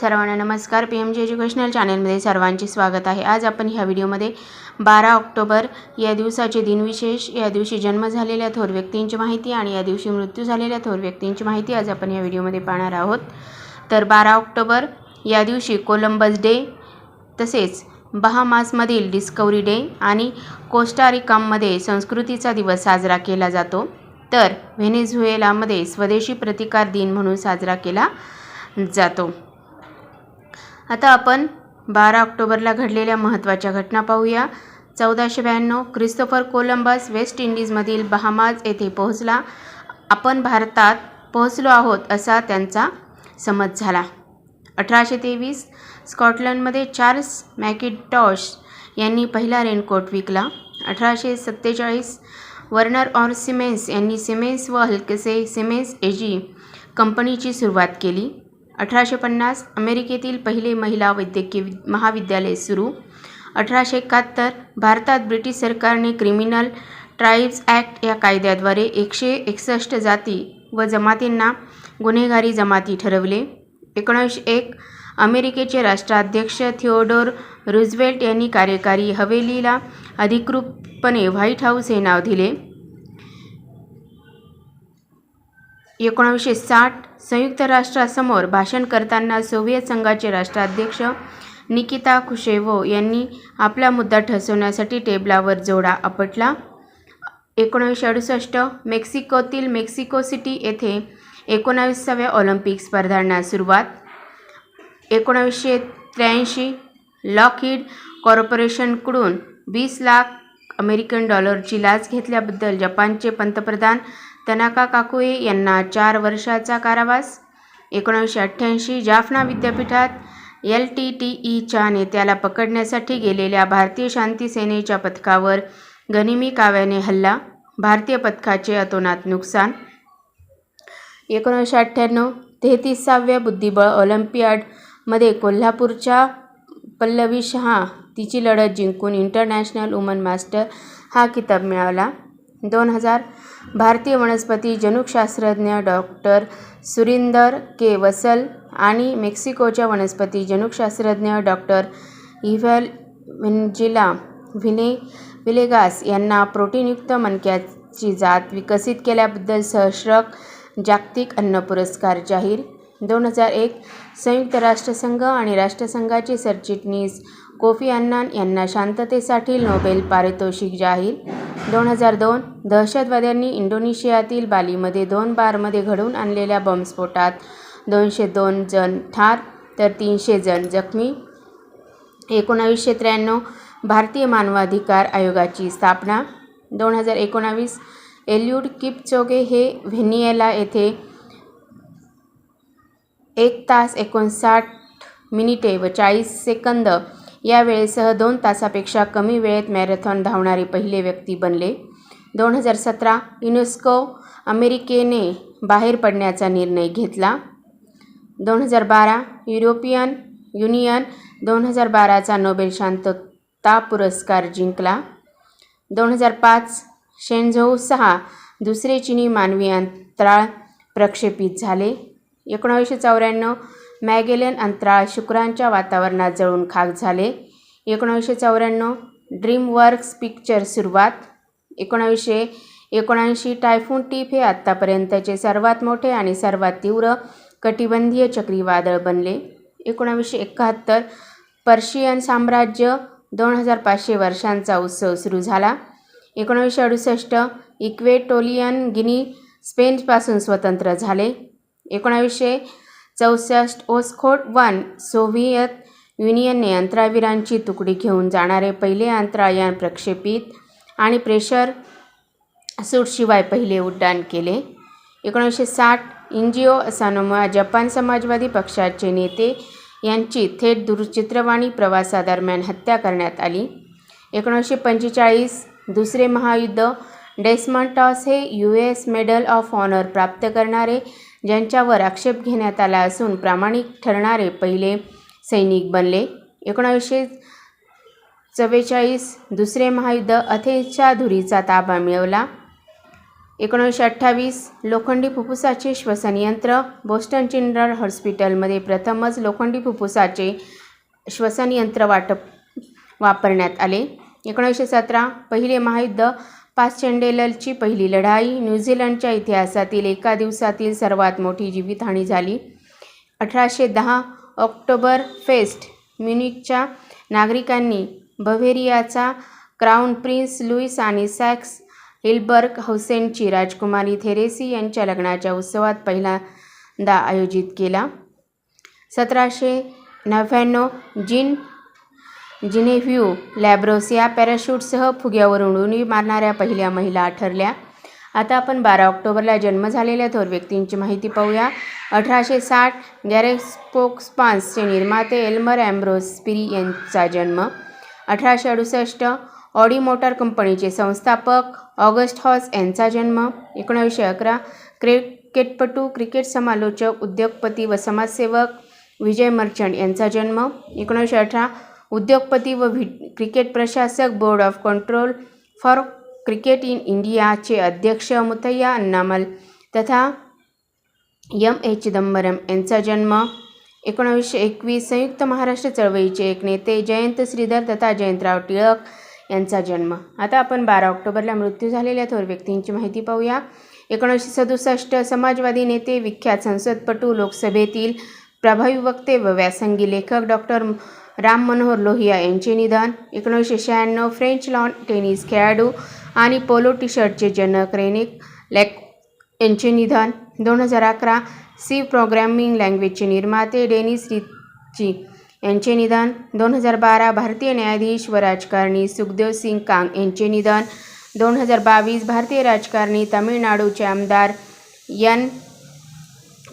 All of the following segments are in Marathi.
सर्वांना नमस्कार. पी एम जी एज्युकेशनल चॅनलमध्ये सर्वांचे स्वागत आहे. आज आपण ह्या व्हिडिओमध्ये बारा ऑक्टोबर या दिवसाचे दिनविशेष या दिवशी जन्म झालेल्या थोर व्यक्तींची माहिती आणि या दिवशी मृत्यू झालेल्या थोर व्यक्तींची माहिती आज आपण या व्हिडिओमध्ये पाहणार आहोत. तर बारा ऑक्टोबर या दिवशी कोलंबस डे तसेच बहामासमधील डिस्कवरी डे आणि कोस्टारिकामध्ये संस्कृतीचा दिवस साजरा केला जातो. तर व्हेनेझुएलामध्ये स्वदेशी प्रतिकार दिन म्हणून साजरा केला जातो. आता आपण बारा ऑक्टोबरला घडलेल्या महत्त्वाच्या घटना पाहूया. चौदाशे ब्याण्णव क्रिस्तोफर कोलंबस वेस्ट इंडिजमधील बहामाज येथे पोहोचला. आपण भारतात पोहोचलो आहोत असा त्यांचा समज झाला. अठराशे तेवीस स्कॉटलंडमध्ये चार्ल्स मॅकिटॉश यांनी पहिला रेनकोट विकला. अठराशे सत्तेचाळीस वर्नर ऑर सिमेन्स यांनी सिमेन्स व हलकेसे सिमेन्स एजी कंपनीची सुरुवात केली. अठराशे पन्नास अमेरिकेतील पहिले महिला वैद्यकीय वि महाविद्यालय सुरू. अठराशे एकाहत्तर भारतात ब्रिटिश सरकारने क्रिमिनल ट्राईब्स ॲक्ट या कायद्याद्वारे एकशे एकसष्ट जाती व जमातींना गुन्हेगारी जमाती ठरवले. एकोणीसशे एक अमेरिकेचे राष्ट्राध्यक्ष थिओडोर रुझवेल्ट यांनी कार्यकारी हवेलीला अधिकृतपणे व्हाईट हाऊस हे नाव दिले. एकोणावीसशे साठ संयुक्त राष्ट्रासमोर भाषण करताना सोव्हिएत संघाचे राष्ट्राध्यक्ष निकिता खुशेवो यांनी आपला मुद्दा ठसवण्यासाठी टेबलावर जोडा आपटला. एकोणावीसशे अडुसष्ट मेक्सिकोतील मेक्सिको सिटी येथे एकोणावीसाव्या ऑलिम्पिक स्पर्धांना सुरुवात. एकोणावीसशे त्र्याऐंशी लॉकहीड कॉर्पोरेशनकडून वीस लाख अमेरिकन डॉलरची लाच घेतल्याबद्दल जपानचे पंतप्रधान तनाका काकुए यांना चार वर्षाचा कारावास. एकोणीसशे अठ्ठ्याऐंशी जाफना विद्यापीठात एल टी टी ईच्या नेत्याला पकडण्यासाठी गेलेल्या भारतीय शांती सेनेच्या पथकावर गनिमी काव्याने हल्ला भारतीय पथकाचे अतोनात नुकसान. एकोणीसशे अठ्ठ्याण्णव तेहतीसाव्या बुद्धिबळ ऑलिम्पियाडमध्ये कोल्हापूरच्या पल्लवी शहा तिची लढत जिंकून इंटरनॅशनल वुमन मास्टर हा किताब मिळाला. दोन हजार भारतीय वनस्पती जनुकशास्त्रज्ञ डॉक्टर सुरिंदर के. वसल आणि मेक्सिकोच्या वनस्पती जनुकशास्त्रज्ञ डॉक्टर इव्हॅल व्हिंजिला व्हिने विलेगास यांना प्रोटीनयुक्त मणक्याची जात विकसित केल्याबद्दल सहस्रक जागतिक अन्न पुरस्कार जाहीर. दोन हजार एक संयुक्त राष्ट्रसंघ आणि राष्ट्रसंघाचे सरचिटणीस कोफी अन्नान यांना शांततेसाठी नोबेल पारितोषिक जाहीर. दोन हजार दोन दहशतवाद्यांनी इंडोनेशियातील बालीमध्ये दोन बारमध्ये घडवून आणलेल्या बॉम्बस्फोटात दोनशे दोन जण ठार तर तीनशे जण जखमी. एकोणावीसशे त्र्याण्णव भारतीय मानवाधिकार आयोगाची स्थापना. दोन हजार एकोणावीस एल्युड किपचोगे हे व्हेनिएला येथे एक तास एकोणसाठ मिनिटे व चाळीस सेकंद या वेळेसह दोन तासापेक्षा कमी वेळेत मॅरेथॉन धावणारे पहिले व्यक्ती बनले. दोन हजार सतरा युनेस्को अमेरिकेने बाहेर पडण्याचा निर्णय घेतला. दोन हजार बारा युरोपियन युनियन दोन हजार बाराचा नोबेल शांतता पुरस्कार जिंकला. दोन हजार पाच शेंझोऊ सहा दुसरे चिनी मानवी अंतराळ प्रक्षेपित झाले. एकोणावीसशे चौऱ्याण्णव मॅगेलेन अंतराळ शुक्रांच्या वातावरणात जळून खाक झाले. एकोणावीसशे चौऱ्याण्णव ड्रीमवर्क्स पिक्चर सुरुवात. एकोणावीसशे एकोणऐंशी टायफून टीप हे आत्तापर्यंतचे सर्वात मोठे आणि सर्वात तीव्र कटिबंधीय चक्रीवादळ बनले. एकोणावीसशे एकाहत्तर पर्शियन साम्राज्य दोन हजार पाचशे वर्षांचा उत्सव सुरू झाला. एकोणावीसशे अडुसष्ट इक्वेटोलियन गिनी स्पेनपासून स्वतंत्र झाले. एकोणावीसशे चौसष्ट ओस्खोट वन सोव्हिएत युनियनने अंतराळवीरांची तुकडी घेऊन जाणारे पहिले अंतराळयान प्रक्षेपित आणि प्रेशर सूटशिवाय पहिले उड्डाण केले. एकोणीसशे साठ इंजिओ असानोमा जपान समाजवादी पक्षाचे नेते यांची थेट दूरचित्रवाणी प्रवासादरम्यान हत्या करण्यात आली. एकोणीसशे पंचेचाळीस दुसरे महायुद्ध डेस्मंटॉस हे U S medal of honour प्राप्त करणारे ज्यांच्यावर आक्षेप घेण्यात आला असून प्रामाणिक ठरणारे पहिले सैनिक बनले. एकोणावीसशे चव्वेचाळीस दुसरे महायुद्ध अथेच्या धुरीचा ताबा मिळवला. एकोणीसशे अठ्ठावीस लोखंडी फुफ्फुसाचे श्वसन यंत्र बोस्टन चिल्ड्रन हॉस्पिटलमध्ये प्रथमच लोखंडी फुफ्फुसाचे श्वसन यंत्र वाटप वापरण्यात आले. एकोणीसशे सतरा पहिले महायुद्ध पासचेंडेलची पहिली लढाई. न्यूझीलंडच्या इतिहासातील एका दिवसातील सर्वात मोठी जीवितहानी झाली. अठराशे दहा ऑक्टोबर फेस्ट म्युनिकच्या नागरिकांनी बव्हेरियाचा क्राऊन प्रिन्स लुईस आणि सॅक्स हिलबर्ग हौसेनची राजकुमारी थेरेसी यांच्या लग्नाच्या उत्सवात पहिल्यांदा आयोजित केला. सतराशे नव्याण्णव जिन जिनेव्ह्यू लॅब्रोस या पॅराशूटसह फुग्यावरून उडी मारणाऱ्या पहिल्या महिला ठरल्या. आता आपण बारा ऑक्टोबरला जन्म झालेल्या थोर व्यक्तींची माहिती पाहूया. अठराशे साठ गॅरेस्पोक्सपान्सचे निर्माते एल्मर ॲम्ब्रोस स्पिरी यांचा जन्म. अठराशे अडुसष्ट ऑडी मोटार कंपनीचे संस्थापक ऑगस्ट हॉस यांचा जन्म. एकोणावीसशे अकरा क्रिकेटपटू क्रिकेट समालोचक उद्योगपती व समाजसेवक विजय मर्चंट यांचा जन्म. एकोणीसशे अठरा उद्योगपती व व्हि क्रिकेट प्रशासक board of control for cricket in इंडियाचे अध्यक्ष मुथय्या अन्नामल तथा यम ए चिदंबरम यांचा जन्म एकोणावीसशे एकवीस संयुक्त महाराष्ट्र चळवळीचे एक नेते जयंत श्रीधर तथा जयंतराव टिळक यांचा जन्म. आता आपण बारा ऑक्टोबरला मृत्यू झालेल्या थोर व्यक्तींची माहिती पाहूया. एकोणीसशे सदुसष्ट समाजवादी नेते विख्यात संसदपटू लोकसभेतील प्रभावी वक्ते व व्यासंगी लेखक डॉक्टर राम मनोहर लोहिया यांचे निधन एकोणीसशे शहाण्णव फ्रेंच लॉन टेनिस खेळाडू आणि पोलो टी शर्टचे जनक रेनिक लॅक यांचे निधन दोन हजार अकरा सी प्रोग्रॅमिंग लँग्वेजचे निर्माते डेनिस रिची यांचे निधन दोन हजार बारा भारतीय न्यायाधीश व राजकारणी सुखदेव सिंग कांग यांचे निधन दोन हजार बावीस भारतीय राजकारणी तामिळनाडूचे आमदार यन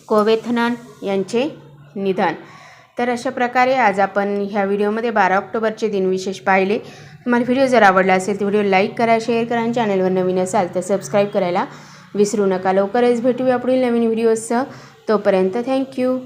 कोवेथनन यांचे निधन. तर अशा प्रकारे आज आपण ह्या व्हिडिओमध्ये बारा ऑक्टोबरचे दिन विशेष पाहिले. तुम्हाला व्हिडिओ जर आवडला असेल तर व्हिडिओ लाईक करा शेअर करा आणि चॅनलवर नवीन असाल तर सबस्क्राईब करायला विसरू नका. लवकरच भेटूया पुढील नवीन व्हिडिओजसह तोपर्यंत थँक्यू.